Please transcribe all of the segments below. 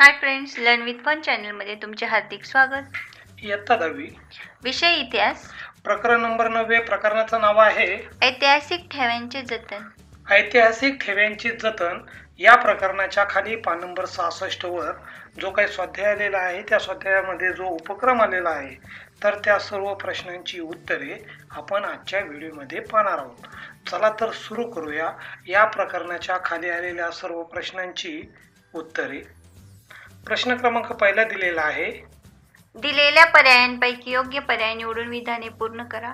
Hi friends learn with fun चॅनलमध्ये तुमचे हार्दिक स्वागत. इयत्ता दहावी. विषय इतिहास. प्रकरण नंबर नववे प्रकरणाचं नाव आहे ऐतिहासिक ठेव्यांचे जतन. ऐतिहासिक ठेव्यांचे जतन या प्रकरणाच्या खाली पान नंबर सहासष्ट वर जो काही स्वाध्याय आलेला आहे त्या स्वाध्यायामध्ये जो उपक्रम आलेला आहे तर त्या सर्व प्रश्नांची उत्तरे आपण आजच्या व्हिडिओमध्ये पाहणार आहोत. चला तर सुरू करूया. या प्रकरणाच्या खाली आलेल्या सर्व प्रश्नांची उत्तरे. प्रश्न क्रमांक पहिला दिलेला आहे. दिलेल्या पर्यायांपैकी योग्य पर्याय निवडून विधाने पूर्ण करा.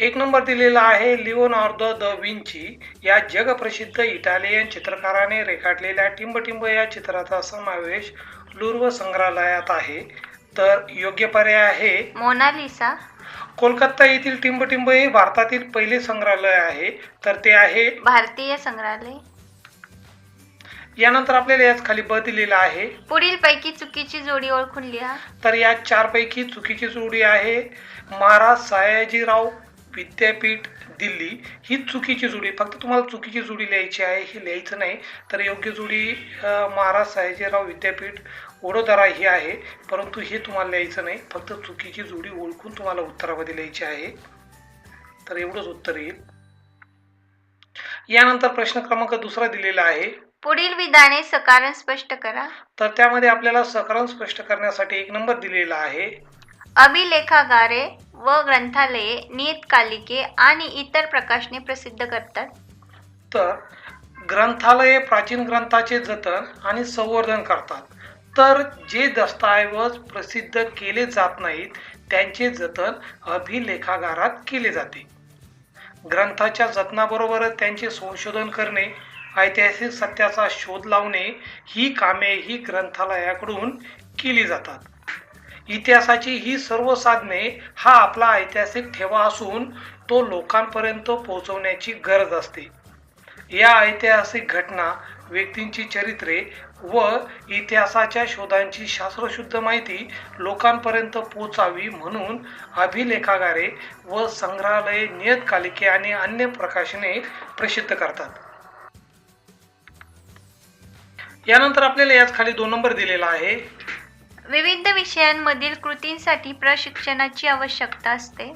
एक नंबर दिलेला आहे लिओनार्दो द विंची. या जगप्रसिद्ध इटालियन चित्रकाराने रेखाटलेल्या टिंबटिंब या चित्राचा समावेश लुर्व संग्रहालयात आहे. तर योग्य पर्याय आहे. मोनालिसा. कोलकाता येथील टिंबटिंब हे भारतातील पहिले संग्रहालय आहे. तर ते आहे भारतीय संग्रहालय. यानंतर आपल्याला याच खाली ब दिलेला आहे. पुढील पैकी चुकीची जोडी ओळखून लिहा. तर या चारपैकी चुकीची जोडी आहे. महाराज सयाजीराव विद्यापीठ दिल्ली. ही चुकीची जोडी फक्त तुम्हाला चुकीची जोडी लिहायची आहे हे लिहायचं नाही. तर योग्य जोडी महाराज सयाजीराव विद्यापीठ वडोदरा ही आहे. परंतु हे तुम्हाला लिहायचं नाही. फक्त चुकीची जोडी ओळखून तुम्हाला उत्तरामध्ये लिहायची आहे. तर एवढंच उत्तर येईल. यानंतर प्रश्न क्रमांक दुसरा दिलेला आहे. पुढील विधाने सकारण स्पष्ट करा. तर त्यामध्ये आपल्याला सकरण स्पष्ट करण्यासाठी एक नंबर दिलेला आहे. अभिलेखागारे व ग्रंथालये नियतकालिके आणि इतर प्रकाशने प्रसिद्ध करतात. तर ग्रंथालये प्राचीन ग्रंथाचे जतन आणि संवर्धन करतात. तर जे दस्तऐवज प्रसिद्ध केले जात नाहीत त्यांचे जतन अभिलेखागारात केले जाते. ग्रंथाच्या जतनाबरोबरच त्यांचे संशोधन करणे ऐतिहासिक सत्याचा शोध लावणे ही कामे ही ग्रंथालयाकडून केली जातात. इतिहासाची ही सर्व साधने हा आपला ऐतिहासिक ठेवा असून तो लोकांपर्यंत पोहोचवण्याची गरज असते. या ऐतिहासिक घटना व्यक्तींची चरित्रे व इतिहासाच्या शोधांची शास्त्रशुद्ध माहिती लोकांपर्यंत पोचावी म्हणून अभिलेखागारे व संग्रहालये नियतकालिके आणि अन्य प्रकाशने प्रसिद्ध करतात. यानंतर आपल्याला याच खाली दोन नंबर दिलेला आहे. विविध विषयांमधील कृतींसाठी प्रशिक्षणाची आवश्यकता असते.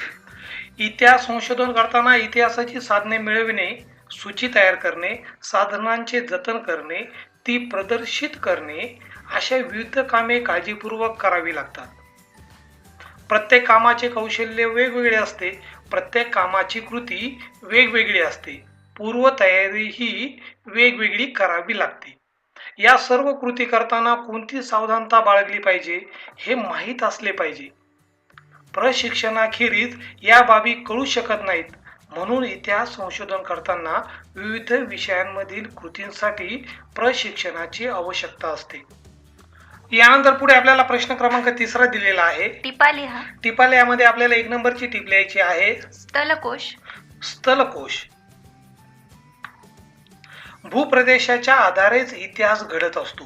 इतिहास संशोधन करताना इतिहासाची साधने मिळविणे सूची तयार करणे साधनांचे जतन करणे ती प्रदर्शित करणे अशा विविध कामे काळजीपूर्वक करावी लागतात. प्रत्येक कामाचे कौशल्य वेगवेगळे असते प्रत्येक कामाची कृती वेगवेगळी असते पूर्वतयारी ही वेगवेगळी करावी लागते. या सर्व कृती करताना कोणती सावधानता बाळगली पाहिजे हे माहीत असले पाहिजे. प्रशिक्षणाखेरीज या बाबी कळू शकत नाहीत. म्हणून इतिहास संशोधन करताना विविध विषयांमधील कृतींसाठी प्रशिक्षणाची आवश्यकता असते. यानंतर पुढे आपल्याला प्रश्न क्रमांक तिसरा दिलेला आहे. टिपा लिहा. टिपाला यामध्ये आपल्याला एक नंबरची टीप लिहायची आहे. स्थलकोश. स्थलकोश. भूप्रदेशाच्या आधारेच इतिहास घडत असतो.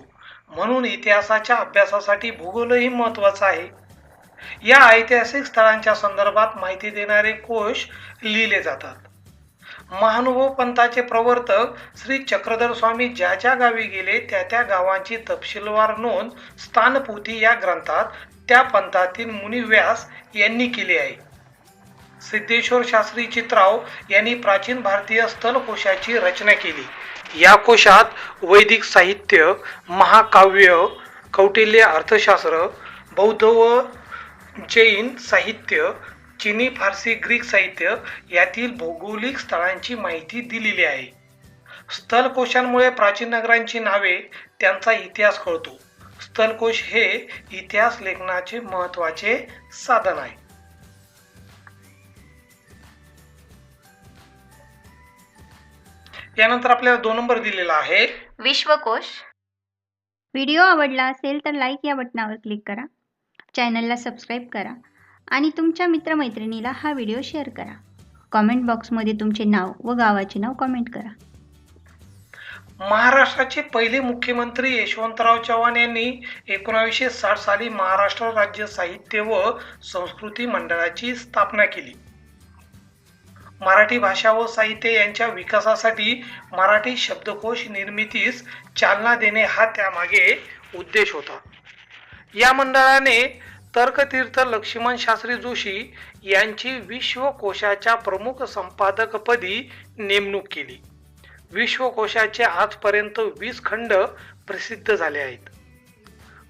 म्हणून इतिहासाच्या अभ्यासासाठी भूगोलही महत्त्वाचा आहे. या ऐतिहासिक स्थळांच्या संदर्भात माहिती देणारे कोश लिहिले जातात. महानुभव पंथाचे प्रवर्तक श्री चक्रधर स्वामी ज्या ज्या गावी गेले त्या त्या गावांची तपशीलवार नोंद स्थानपोथी या ग्रंथात त्या पंथातील मुनी व्यास यांनी केली आहे. सिद्धेश्वर शास्त्री चित्राव यांनी प्राचीन भारतीय स्थलकोशाची रचना केली. या कोशात वैदिक साहित्य महाकाव्य कौटिल्य अर्थशास्त्र बौद्ध व जैन साहित्य चिनी फारसी ग्रीक साहित्य यातील भौगोलिक स्थळांची माहिती दिलेली आहे. स्थलकोशांमुळे प्राचीन नगरांची नावे त्यांचा इतिहास कळतो. स्थलकोश हे इतिहास लेखनाचे महत्त्वाचे साधन आहे. यानंतर आपल्याला दोन नंबर दिलेला आहे. विश्वकोश. व्हिडिओ आवडला असेल तर लाईक या बटनावर क्लिक करा. चॅनलला सबस्क्राईब करा. आणि तुमच्या मित्रमैत्रिणीला हा व्हिडिओ शेअर करा. कॉमेंट बॉक्समध्ये तुमचे नाव व गावाचे नाव कॉमेंट करा. महाराष्ट्राचे पहिले मुख्यमंत्री यशवंतराव चव्हाण यांनी एकोणावीसशे साठ साली महाराष्ट्र राज्य साहित्य व संस्कृती मंडळाची स्थापना केली. मराठी भाषा व साहित्य यांच्या विकासासाठी मराठी शब्दकोश निर्मितीस चालना देणे हा त्यामागे उद्देश होता. या मंडळाने तर्कतीर्थ लक्ष्मण शास्त्री जोशी यांची विश्वकोशाच्या प्रमुख संपादकपदी नेमणूक केली. विश्वकोशाचे आजपर्यंत वीस खंड प्रसिद्ध झाले आहेत.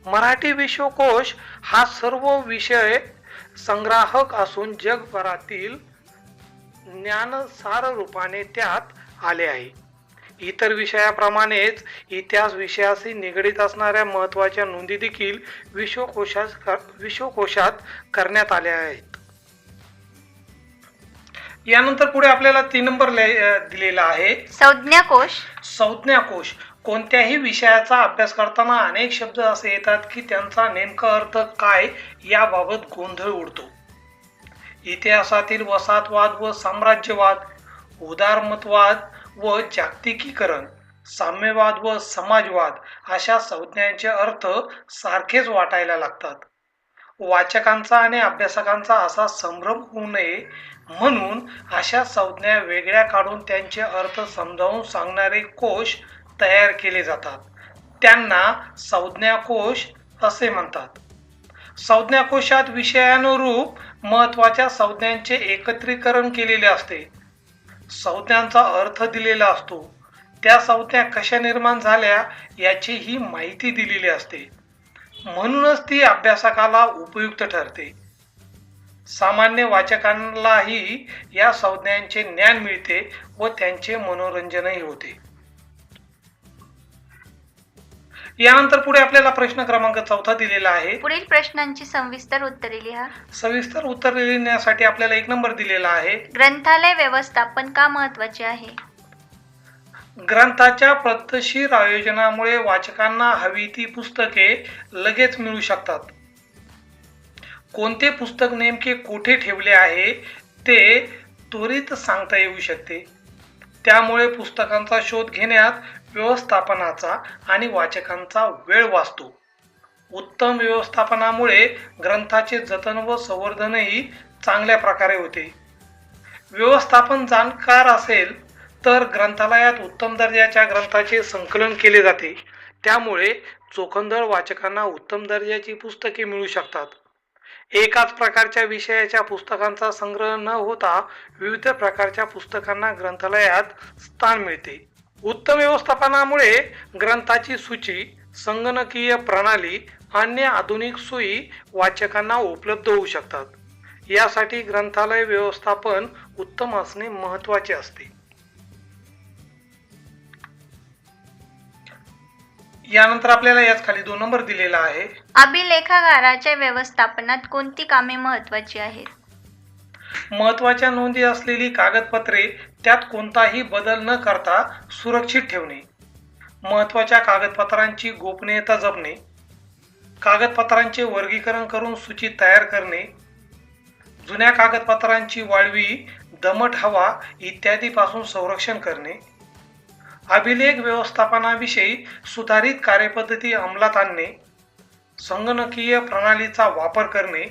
मराठी विश्वकोश हा सर्व विषय संग्राहक असून जगभरातील ज्ञानसार रूपाने त्यात आले आहे. इतर विषयाप्रमाणेच इतिहास विषयाशी निगडीत असणाऱ्या महत्त्वाच्या नोंदी देखील विश्वकोशात विश्वकोशात करण्यात आल्या आहेत. यानंतर पुढे आपल्याला तीन नंबर दिलेला आहे. संज्ञा कोश संज्ञा कोश कोणत्याही विषयाचा अभ्यास करताना अनेक शब्द असे येतात की त्यांचा नेमका अर्थ काय याबाबत गोंधळ उडतो. इतिहासातील वसाहतवाद व साम्राज्यवाद उदारमतवाद व जागतिकीकरण साम्यवाद व समाजवाद अशा संज्ञांचे अर्थ सारखेच वाटायला लागतात. वाचकांचा आणि अभ्यासकांचा असा संभ्रम होऊ नये म्हणून अशा संज्ञा वेगळ्या काढून त्यांचे अर्थ समजावून सांगणारे कोश तयार केले जातात. त्यांना संज्ञाकोश असे म्हणतात. संज्ञाकोशात विषयानुरूप महत्त्वाच्या संज्ञांचे एकत्रीकरण केलेले असते. संज्ञांचा अर्थ दिलेला असतो. त्या संज्ञा कशा निर्माण झाल्या याची ही माहिती दिलेली असते. म्हणूनच ती अभ्यासकाला उपयुक्त ठरते. सामान्य वाचकांनाही या संज्ञांचे ज्ञान मिळते व त्यांचे मनोरंजनही होते. यानंतर पुढे आपल्याला प्रश्न क्रमांक चौथा दिलेला आहे. पुढील प्रश्नांची सविस्तर उत्तरे लिहा सविस्तर उत्तर लिहिण्यासाठी आपल्याला एक नंबर दिलेला आहे. ग्रंथालय व्यवस्थापन का महत्त्वाचे आहे? ग्रंथाच्या पद्धतशीर आयोजनामुळे वाचकांना हवी ती पुस्तके लगेच मिळू शकतात. कोणते पुस्तक नेमके कुठे ठेवले आहे ते त्वरित सांगता येऊ शकते. त्यामुळे पुस्तकांचा शोध घेण्यात व्यवस्थापनाचा आणि वाचकांचा वेळ वाचतो. उत्तम व्यवस्थापनामुळे ग्रंथाचे जतन व संवर्धनही चांगल्या प्रकारे होते. व्यवस्थापन जाणकार असेल तर ग्रंथालयात उत्तम दर्जाच्या ग्रंथाचे संकलन केले जाते. त्यामुळे चोखंदळ वाचकांना उत्तम दर्जाची पुस्तके मिळू शकतात. एकाच प्रकारच्या विषयाच्या पुस्तकांचा संग्रह न होता विविध प्रकारच्या पुस्तकांना ग्रंथालयात स्थान मिळते. उत्तम व्यवस्थापनामुळे ग्रंथाची सूची संगणकीय प्रणाली अन्य आधुनिक सोयी वाचकांना उपलब्ध होऊ शकतात. यासाठी ग्रंथालय व्यवस्थापन उत्तम असणे महत्त्वाचे असते. यानंतर आपल्याला याच खाली दोन नंबर दिलेला आहे. अभिलेखागाराच्या व्यवस्थापनात कोणती कामे महत्वाची आहेत? महत्त्वाच्या नोंदी असलेली कागदपत्रे त्यात कोणताही बदल न करता सुरक्षित ठेवणे. महत्त्वाच्या कागदपत्रांची गोपनीयता जपणे. कागदपत्रांचे वर्गीकरण करून सूची तयार करणे. जुन्या कागदपत्रांची वाळवी दमट हवा इत्यादीपासून संरक्षण करणे. अभिलेख व्यवस्थापनाविषयी सुधारित कार्यपद्धती अंमलात आणणे. संगणकीय प्रणालीचा वापर करणे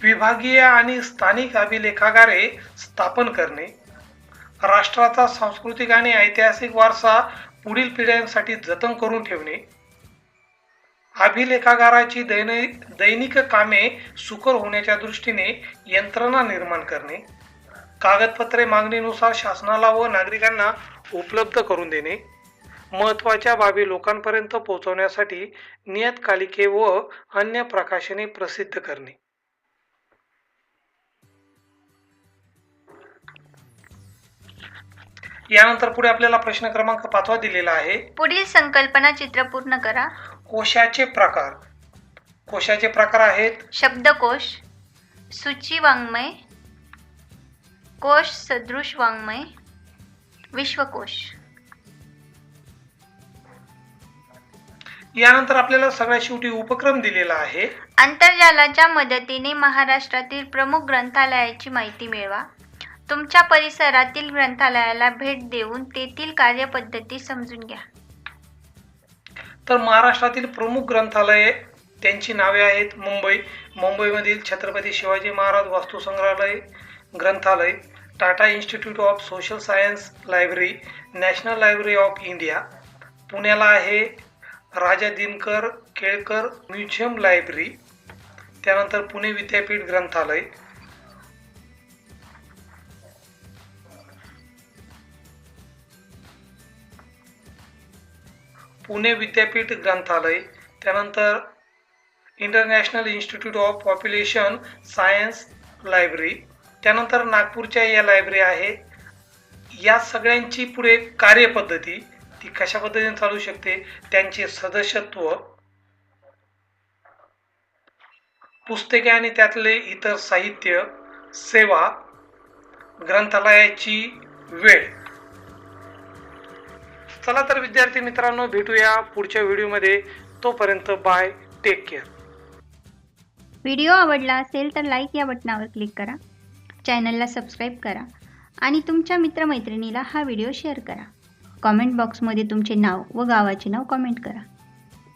विभागीय आणि स्थानिक अभिलेखागारे स्थापन करणे राष्ट्राचा सांस्कृतिक आणि ऐतिहासिक वारसा पुढील पिढ्यांसाठी जतन करून ठेवणे अभिलेखागाराची दैन दैनिक कामे सुकर होण्याच्या दृष्टीने यंत्रणा निर्माण करणे कागदपत्रे मागणीनुसार शासनाला व नागरिकांना उपलब्ध करून देणे महत्त्वाच्या बाबी लोकांपर्यंत पोहोचवण्यासाठी नियतकालिके व अन्य प्रकाशने प्रसिद्ध करणे. यानंतर पुढे आपल्याला प्रश्न क्रमांक पाचवा दिलेला आहे. पुढील संकल्पना चित्र पूर्ण करा. कोशाचे प्रकार. कोशाचे प्रकार आहेत. शब्दकोश सूची वाङ्मय कोश सदृश वाङ्मय विश्वकोश. यानंतर आपल्याला सगळ्यात शेवटी उपक्रम दिलेला आहे. आंतरजालाच्या मदतीने महाराष्ट्रातील प्रमुख ग्रंथालयाची माहिती मिळवा. तुमच्या परिसरातील ग्रंथालयाला भेट देऊन तेथील कार्यपद्धती समजून घ्या. तर महाराष्ट्रातील प्रमुख ग्रंथालये त्यांची नावे आहेत मुंबई मुंबईमधील छत्रपती शिवाजी महाराज वास्तू संग्रहालय ग्रंथालय Tata institute of social science library national library of India पुण्याला आहे राजा दिनकर केळकर म्युझियम लायब्ररी त्यानंतर पुणे विद्यापीठ ग्रंथालय. पुणे विद्यापीठ ग्रंथालय त्यानंतर international institute of population science library त्यानंतर नागपूरच्या या लायब्ररी आहे. या सगळ्यांची पुढे कार्यपद्धती ती कशा पद्धतीने चालू शकते? त्यांचे सदस्यत्व पुस्तके आणि त्यातले इतर साहित्य सेवा ग्रंथालयाची वेळ. चला तर विद्यार्थी मित्रांनो भेटूया पुढच्या व्हिडिओमध्ये. तोपर्यंत बाय टेक केअर. व्हिडिओ आवडला असेल तर लाईक या बटनावर क्लिक करा. चॅनलला सबस्क्राईब करा आणि तुमच्या मित्रमैत्रिणीला हा व्हिडिओ शेअर करा. कॉमेंट बॉक्समध्ये तुमचे नाव व गावाचे नाव कॉमेंट करा.